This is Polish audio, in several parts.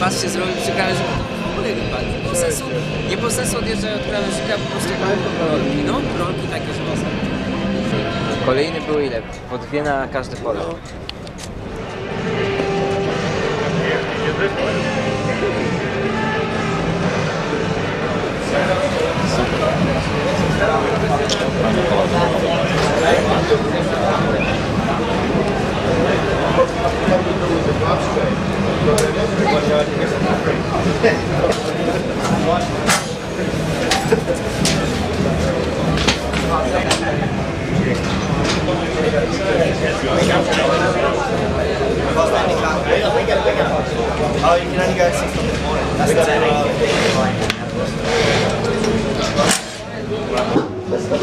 patrzcie, zrobił przy krawężniku, to w ogóle nie padnie. Nie ma sensu, nie ma sensu odjeżdżać od krawężnika, po prostu jak mamy rolki, no, rolki takie, że można. Kolejny były ile? Po dwie na każde pole. Oh, you can only go at 6 in the morning. That's the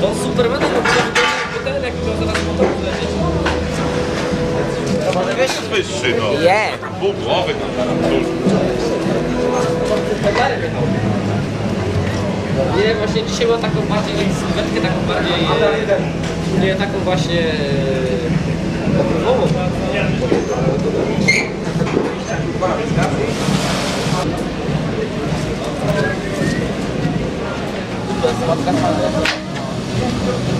To Supermana robił pytałem, Jest wyższy, no. Pół głowy tam duży. Nie, właśnie dzisiaj było taką bardziej sylwetkę, taką bardziej, nie taką właśnie e, okrągłą. Thank